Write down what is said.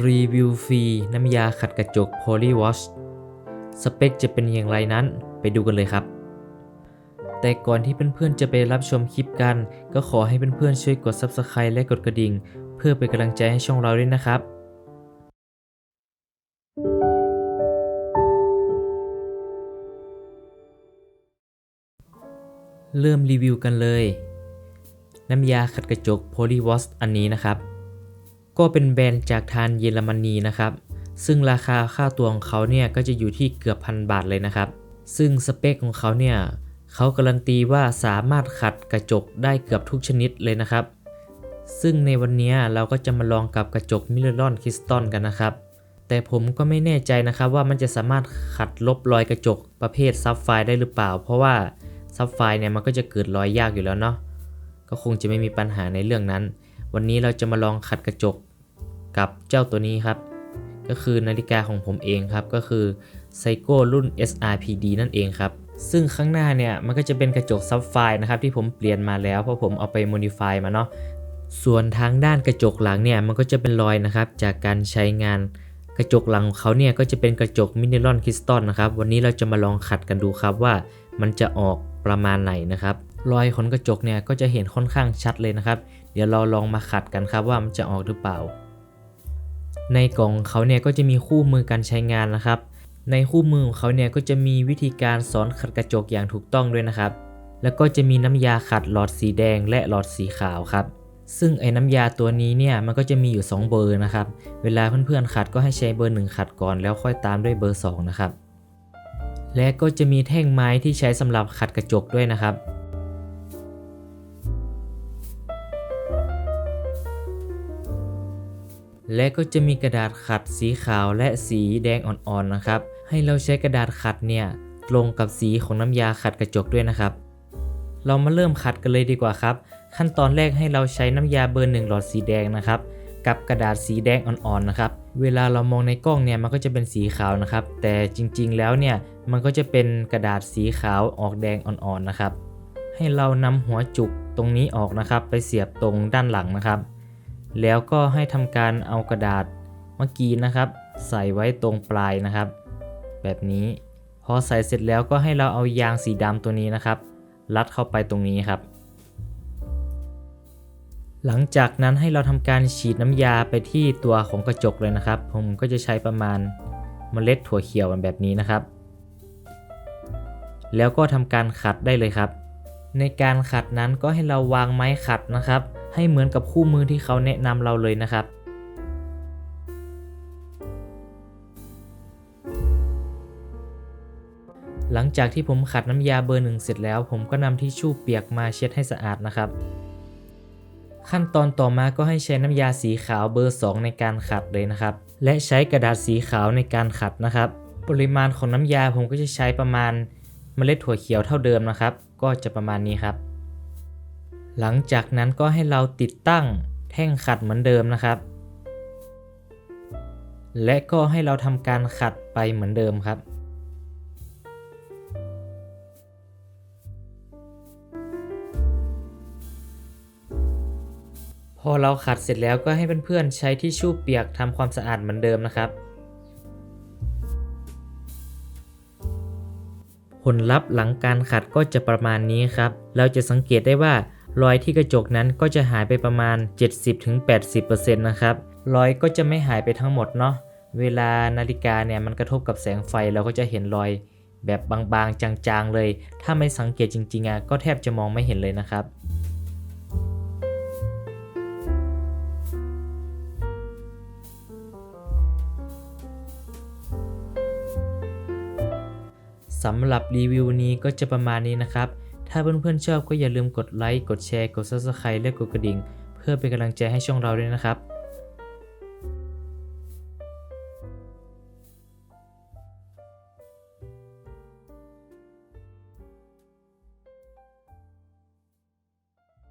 รีวิวฟรีน้ำยาขัดกระจก Polywash สเปคจะเป็นอย่างไรนั้นไปดูกันเลยครับ แต่ก่อนที่เพื่อนๆจะไปรับชมคลิปกัน ก็ขอให้เพื่อนๆช่วยกด Subscribe และกดกระดิ่ง เพื่อเป็นกำลังใจให้ช่องเราด้วยนะครับเริ่มรีวิวกันเลย น้ำยาขัดกระจก Polywash อันนี้นะครับ ก็เป็นแบรนด์จากทางเยอรมนีนะครับ ซึ่งราคาค่าตัวของเขาเนี่ยก็จะอยู่ที่เกือบพันบาทเลยนะครับ ซึ่งสเปคของเขาเนี่ยเขาการันตีว่าสามารถขัดกระจกได้เกือบทุกชนิดเลยนะครับ ซึ่งในวันนี้เราก็จะมาลองกับกระจกมิเลอรอนคริสตัลกันนะครับ แต่ผมก็ไม่แน่ใจนะครับว่ามันจะสามารถขัดลบรอยกระจกประเภทซับไฟได้หรือเปล่า เพราะว่าซับไฟเนี่ยมันก็จะเกิดรอยยากอยู่แล้วเนาะ ก็คงจะไม่มีปัญหาในเรื่องนั้น วันนี้เราจะมาลองขัดกระจก กับเจ้าตัวนี้ครับ ก็คือนาฬิกาของผมเองครับ ก็คือ s i โ o รุ่น SRPD นั่นเองครับ ซึ่งข้างหน้าเนี่ยมันก็จะเป็นกระจกซับไฟนะครับที่ผมเปลี่ยนมาแล้วเพราะผมเอาไป modify มาเนาะส่วนทางด้านกระจกหลังเนี่ยมันก็จะเป็นรอยนะครับ จากการใช้งานกระจกหลังของเขาเนี่ยก็จะเป็นกระจกมินเนลอนคริสตัลนะครับ วันนี้เราจะมาลองขัดกันดูครับว่ามันจะออกประมาณไหนนะครับ รอยขนกระจกเนี่ยก็จะเห็นค่อนข้างชัดเลยนะครับ เดี๋ยวเราลองมาขัดกันครับว่ามันจะออกหรือเปล่า ในกล่องเขาเนี่ยก็จะมีคู่มือการใช้งานนะครับ ในคู่มือของเขาเนี่ยก็จะมีวิธีการสอนขัดกระจกอย่างถูกต้องด้วยนะครับ แล้วก็จะมีน้ำยาขัดหลอดสีแดงและหลอดสีขาวครับ ซึ่งไอ้น้ำยาตัวนี้เนี่ยมันก็จะมีอยู่ 2 เบอร์นะครับ เวลาเพื่อนๆขัดก็ให้ใช้เบอร์ 1 ขัดก่อนแล้วค่อยตามด้วยเบอร์ 2 นะครับ และก็จะมีแท่งไม้ที่ใช้สำหรับขัดกระจกด้วยนะครับ และก็จะมีกระดาษขัดสีขาวและสีแดงอ่อนๆนะครับ ให้เราใช้กระดาษขัดเนี่ยตรงกับสีของน้ำยาขัดกระจกด้วยนะครับ เรามาเริ่มขัดกันเลยดีกว่าครับ ขั้นตอนแรกให้เราใช้น้ำยาเบอร์หนึ่งหลอดสีแดงนะครับ กับกระดาษสีแดงอ่อนๆนะครับ เวลาเรามองในกล้องเนี่ยมันก็จะเป็นสีขาวนะครับ แต่จริงๆแล้วเนี่ยมันก็จะเป็นกระดาษสีขาวออกแดงอ่อนๆนะครับ ให้เรานำหัวจุกตรงนี้ออกนะครับ ไปเสียบตรงด้านหลังนะครับ แล้วก็ให้ทำการเอากระดาษเมื่อกี้นะครับ ใส่ไว้ตรงปลายนะครับ แบบนี้พอใส่เสร็จแล้วก็ให้เราเอายางสีดำตัวนี้นะครับ รัดเข้าไปตรงนี้ครับ หลังจากนั้นให้เราทำการฉีดน้ำยาไปที่ตัวของกระจกเลยนะครับ ผมก็จะใช้ประมาณเมล็ดถั่วเขียวแบบนี้นะครับ แล้วก็ทำการขัดได้เลยครับ ในการขัดนั้นก็ให้เราวางไม้ขัดนะครับ ให้เหมือนกับคู่มือที่เขาแนะนำเราเลยนะครับ หลังจากที่ผมขัดน้ำยาเบอร์หนึ่งเสร็จแล้ว ผมก็นำทิชชู่เปียกมาเช็ดให้สะอาดนะครับ ขั้นตอนต่อมาก็ให้ใช้น้ำยาสีขาวเบอร์ 2 ในการขัดเลยนะครับ และใช้กระดาษสีขาวในการขัดนะครับ ปริมาณของน้ำยาผมก็จะใช้ประมาณเมล็ดถั่วเขียวเท่าเดิมนะครับ ก็จะประมาณนี้ครับ หลังจากนั้นก็ให้เราติดตั้งแท่งขัดเหมือนเดิมนะครับ และก็ให้เราทำการขัดไปเหมือนเดิมครับ พอเราขัดเสร็จแล้วก็ให้เพื่อนๆใช้ทิชชู่เปียกทำความสะอาดเหมือนเดิมนะครับผลลัพธ์หลังการขัดก็จะประมาณนี้ครับ เราจะสังเกตได้ว่า รอยที่กระจกนั้นก็จะหายไปประมาณ 70-80%นะครับ รอยก็จะไม่หายไปทั้งหมดเนาะ เวลานาฬิกาเนี่ยมันกระทบกับแสงไฟเราก็จะเห็นรอยแบบบางๆ จางๆ เลย ถ้าไม่สังเกตจริงๆอะก็แทบจะมองไม่เห็นเลยนะครับ สำหรับรีวิวนี้ก็จะประมาณนี้นะครับ ถ้าเพื่อนๆชอบก็อย่าลืมกดไลค์ กดแชร์ กด Subscribe และกดกระดิ่ง เพื่อเป็นกำลังใจให้ช่องเราด้วยนะครับ